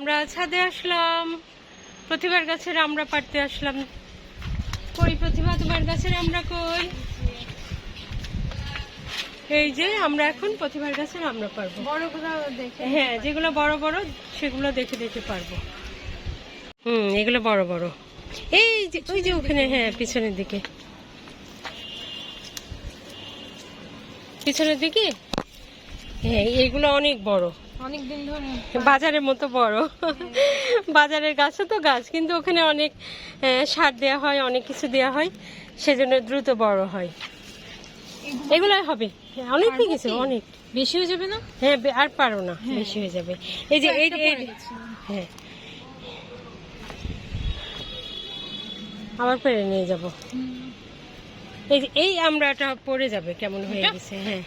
আমরা ছাদে আসলাম প্রতিভার গাছের আমরা পারতে আসলাম। কই প্রতিভা তোমার গাছের আমরা কই? এই যে আমরা এখন প্রতিভার গাছের আমরা পারব। বড়গুলো দেখে হ্যাঁ যেগুলো বড় বড় সেগুলো দেখে দেখে পারব। হুম এগুলো বড় বড়। এই যে ওই যে ওখানে হ্যাঁ পিছনের দিকে। পিছনের দিকে? হ্যাঁ এইগুলো অনেক বড়। অনেক দিন ধরে। বাজারের মতো বড়। বাজারের গাছও তো গাছ কিন্তু ওখানে অনেক সার দেওয়া হয় অনেক কিছু দেওয়া হয় সেজন্য দ্রুত বড় হয়। এগুলো হবে। হ্যাঁ, অনেক হয়ে গেছে অনেক। বেশি হয়ে যাবে না? হ্যাঁ আর পারো না বেশি হয়ে যাবে। এই যে এই। হ্যাঁ। আবার পেরে নিয়ে যাব। এই যে এই আমড়াটা পড়ে যাবে কেমন হয়ে গেছে হ্যাঁ।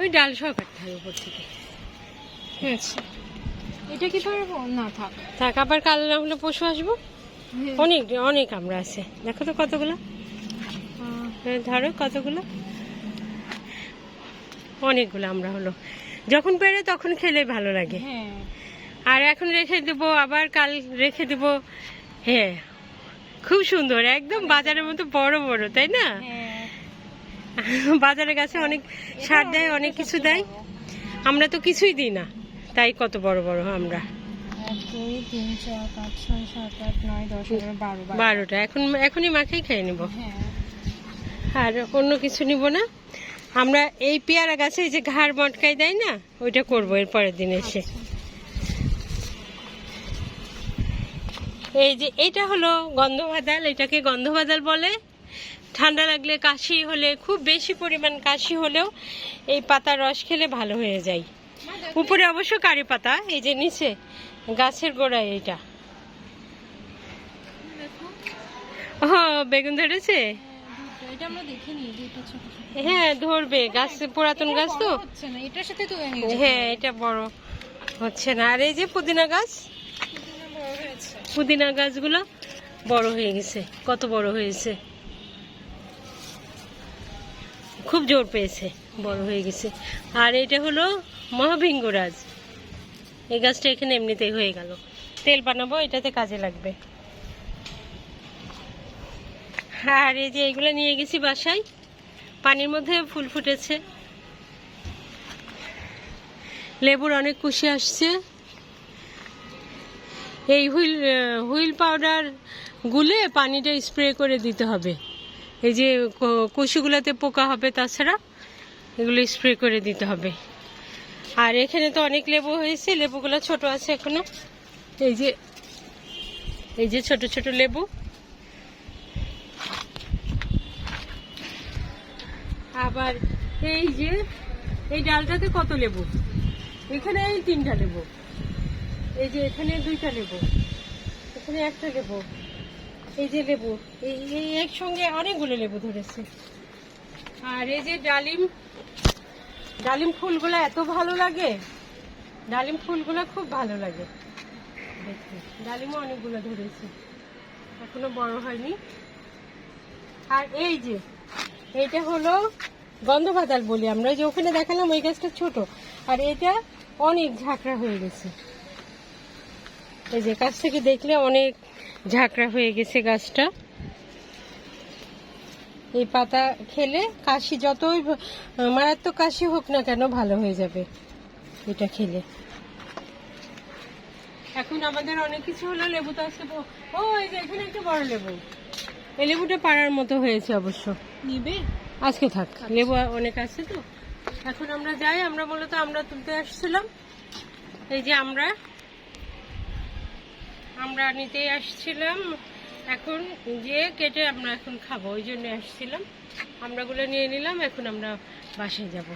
ওই ডাল সহ কাটতে হবে উপর থেকে। হয়েছে। এটা কি পারব না থাক। থাক আবার কাল না হলে পশু আসব? হ্যাঁ। অনেক অনেক আমরা আছে। দেখো তো কতগুলো। হ্যাঁ, ধরো কতগুলো। অনেকগুলো আমরা হলো। যখন পেরে তখন খেলে ভালো লাগে। হ্যাঁ। আর এখন রেখে দেবো আবার কাল রেখে দেবো। হ্যাঁ। খুব সুন্দর একদম বাজারের মতো বড় বড় তাই না? বাজারের কাছে অনেক সার দেয় অনেক কিছু দেয়। আমরা তো কিছুই দিই না। তাই কত বড় বড় আমরা? বারো বারো। বারোটা। এখন এখনই মাখেই খেয়ে নেব। হ্যাঁ। আর অন্য কিছু নিব না? আমরা এই পেয়ারা গাছে যে ঘাড় মটকাই দেয় না ওইটা করব এর পরের দিন এসে। এই যে এটা হলো গন্ধবাদাল এটাকে গন্ধবাদাল বলে। ঠান্ডা লাগলে কাশি হলে খুব বেশি পরিমাণ কাশি হলেও এই পাতার রস খেলে ভালো হয়ে যায়। উপরে অবশ্য কারি পাতা, এই যে নিচে, গাছের গোড়ায় এইটা বেগুন ধরেছে? হ্যাঁ ধরবে, গাছ, পুরাতন গাছ তো। হ্যাঁ এটা বড় হচ্ছে না। আর এই যে পুদিনা গাছ, পুদিনা গাছগুলো বড় হয়ে গেছে, কত বড় হয়েছে। খুব জোর পেয়েছে, বড় হয়ে গেছে। আর এটা হলো মহাভিঙ্গরাজ। এই গাছটা এখানে এমনিতেই হয়ে গেল। তেল বানাবো, এটাতে কাজে লাগবে। আর এই যে এগুলো নিয়ে গেছি বাসায়, পানির মধ্যে ফুল ফুটেছে। লেবুর অনেক কুশি আসছে। এই হুইল হুইল পাউডার গুলে পানিটা স্প্রে করে দিতে হবে। এই যে কুশিগুলোতে পোকা হবে তাছাড়া এগুলো স্প্রে করে দিতে হবে। আর এখানে তো অনেক লেবু হয়েছে, লেবুগুলো ছোট আছে এখনও। এই যে এই যে ছোট ছোট লেবু। আবার এই যে, এই ডালটাতে কত লেবু? এখানে এই তিনটা লেবু। এই যে এখানে দুইটা লেবু। এখানে একটা লেবু। এই যে লেবু, এই এই একসঙ্গে অনেকগুলো লেবু ধরেছে। আর এই যে ডালিম ডালিম ফুলগুলো এত ভালো লাগে। ডালিম ফুলগুলো খুব ভালো লাগে। দেখতে ডালিমও অনেকগুলো ধরেছে। এখনও বড় হয়নি। আর এই যে, এইটা হলো গন্ধবাদাল বলি আমরা, যে ওখানে দেখালাম ওই গাছটা ছোট। আর এটা অনেক ঝাঁকড়া হয়ে গেছে। এই যে কাছ থেকে দেখলে অনেক ঝাঁকড়া হয়ে গেছে গাছটা। এই পাতা খেলে কাশি যতই মারাত্মক কাশি হোক না কেন ভালো হয়ে যাবে এটা খেলে। এখন আমাদের অনেক কিছু হলো লেবু তো ব- ও এই যে এখানে একটা বড় লেবু। এই লেবুটা পাড়ার মতো হয়েছে অবশ্য। নিবে? আজকে থাক লেবু অনেক আছে তো। এখন আমরা যাই আমরা মূলত আমরা তুলতে আসছিলাম। এই যে আমরা আমরা নিতে আসছিলাম। এখন যে কেটে আমরা এখন খাব, ওই জন্য আসছিলাম। আমরাগুলো নিয়ে নিলাম, এখন আমরা বাসায় যাব।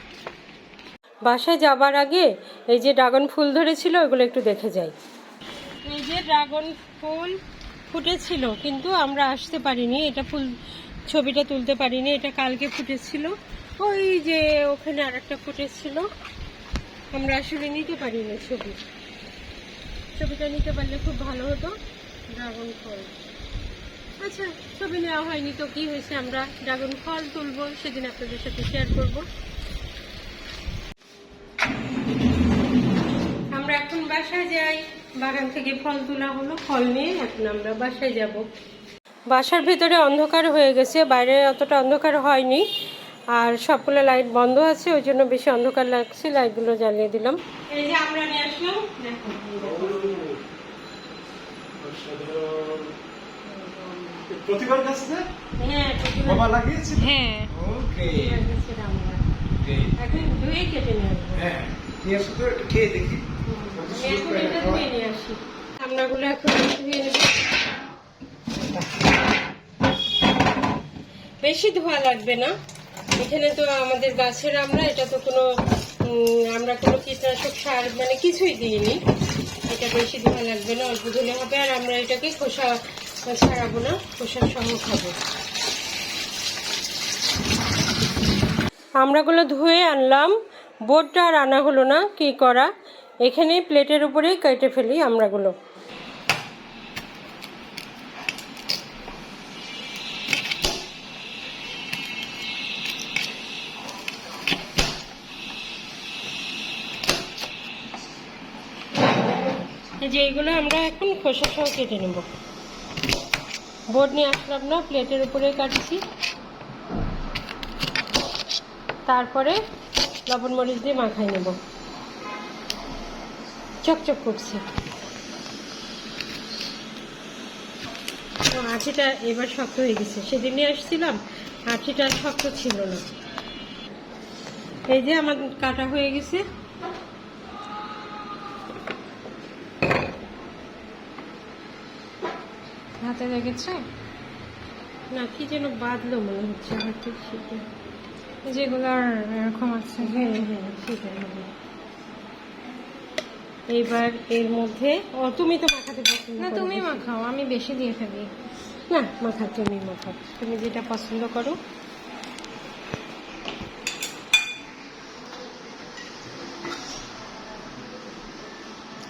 বাসায় যাবার আগে এই যে ড্রাগন ফুল ধরেছিল, ওগুলো একটু দেখে যাই। এই যে ড্রাগন ফুল ফুটেছিল, কিন্তু আমরা আসতে পারিনি, এটা ফুল ছবিটা তুলতে পারিনি, এটা কালকে ফুটেছিল। ওই যে ওখানে আর একটা ফুটেছিল, আমরা আসলে নিতে পারিনি ছবি। ছবিটা নিতে পারলে খুব ভালো হতো, ড্রাগন ফল। আচ্ছা ছবি নেওয়া হয়নি তো কি হয়েছে? আমরা ড্রাগন ফল তুলবো, সেদিন আপনাদের সাথে শেয়ার করব। আমরা এখন বাসায় যাই। বাগান থেকে ফল তোলা হলো, ফল নিয়ে এখন আমরা বাসায় যাব। বাসার ভিতরে অন্ধকার হয়ে গেছে, বাইরে অতটা অন্ধকার হয়নি। আর সবগুলো লাইট বন্ধ আছে, ওই জন্য বেশি অন্ধকার লাগছে, লাইটগুলো জ্বালিয়ে দিলাম। এই যে আমরা নিয়ে আসলাম, দেখো। প্রতিবার হ্যাঁ বাবা লাগিয়েছে? হ্যাঁ। ওকে। এখন ধুয়ে কেটে নিয়ে হ্যাঁ নিয়ে আসো তো একটু খেয়ে দেখি। এখন এটা ধুয়ে নিয়ে আসি। আমরাগুলো এখন ধুয়ে নেব। বেশি ধোয়া লাগবে না। এখানে তো আমাদের গাছের আমরা এটা তো কোনো উম, আমরা কোনো কীটনাশক সার মানে কিছুই দিইনি। এটা বেশি ধোয়া লাগবে না অল্প ধুলে হবে। আর আমরা এটাকে খোসা খোসা সহ খাব। ধুয়ে আনলাম। বোর্ডটা আর আনা হলো না, কি করা? এখানে প্লেটের উপরেই কেটে ফেলি আমরাগুলো। এই যে এইগুলো আমরা এখন খোসা সহ কেটে নেব। বোর্ড নিয়ে আসলাম না প্লেটের উপরে কাটছি। তারপরে লবণ মরিচ দিয়ে মাখাই নেব। চকচক করছে। ও, আঠিটা এবার শক্ত হয়ে গেছে। সেদিন নিয়ে আসছিলাম আঠিটা শক্ত ছিল না। এই যে আমার কাটা হয়ে গেছে। হাতে লেগেছে? না কি যেন বাঁধলো মনে হচ্ছে হাতে সেটা। যেগুলো আর এরকম আছে। হ্যাঁ হ্যাঁ সেটাই হবে। এইবার এর মধ্যে ও তুমি তো মাখাতে পছন্দ না তুমি মাখাও আমি বেশি দিয়ে ফেলি না মাখা তুমি মাখাও তুমি যেটা পছন্দ করো।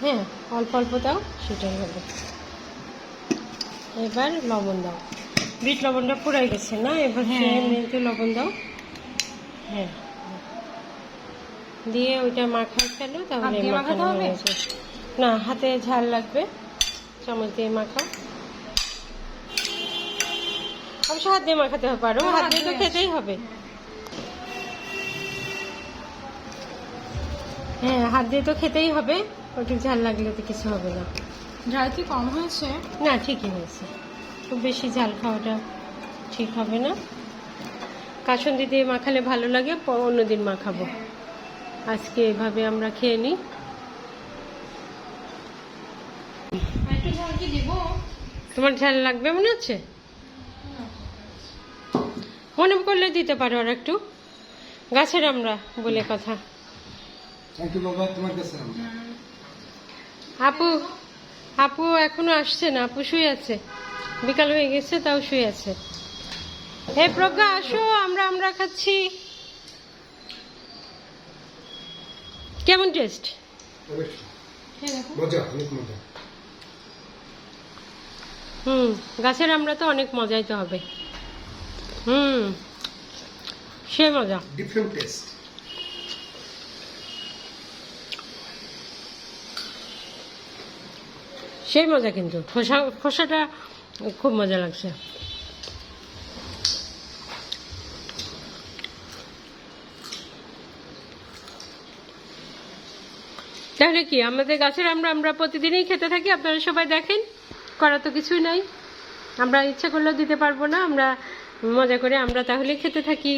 হ্যাঁ অল্প অল্প দাও সেটাই হবে। এবার লবণ দাও। বিট লবণটা পুরাই গেছে না? এবার হ্যাঁ। মেয়েকে লবণ দাও। হ্যাঁ। দিয়ে ওইটা মাখায় ফেলো তাহলে মাখানো হবে? হয়ে না হাতে ঝাল লাগবে। চামচ দিয়ে মাখাও। অবশ্য হাত দিয়ে মাখাতে পারো। হ্যাঁ, হাত হাত দিয়ে তো খেতেই হবে। হ্যাঁ হাত দিয়ে তো খেতেই হবে। ওটু ঝাল লাগলে তো কিছু হবে না। ঝাল কি কম হয়েছে? না ঠিকই হয়েছে। খুব বেশি ঝাল খাওয়াটা ঠিক হবে না। কাসন্দি দিয়ে মাখালে ভালো লাগে অন্যদিন মাখাবো। আজকে এভাবে আমরা খেয়ে নিই। একটু ঝাল কি দিব? তোমার ঝাল লাগবে মনে হচ্ছে? মনে করলে দিতে পারো আর একটু। গাছের আমরা বলে কথা। আপু আপু এখনও আসছে না আপু শুয়ে আছে। বিকাল হয়ে গেছে তাও শুয়ে আছে। হে প্রজ্ঞা আসো আমরা আমরা খাচ্ছি। কেমন টেস্ট? হুম গাছের আমরা তো অনেক মজাই তো হবে। হুম সে মজা। ডিফারেন্ট টেস্ট সেই মজা কিন্তু। খোসা, খোসাটা খুব মজা লাগছে। তাহলে কি, আমাদের গাছের আমরা আমরা প্রতিদিনই খেতে থাকি? আপনারা সবাই দেখেন? করার তো কিছুই নাই। আমরা ইচ্ছা করলেও দিতে পারব না। আমরা মজা করে আমরা তাহলে খেতে থাকি।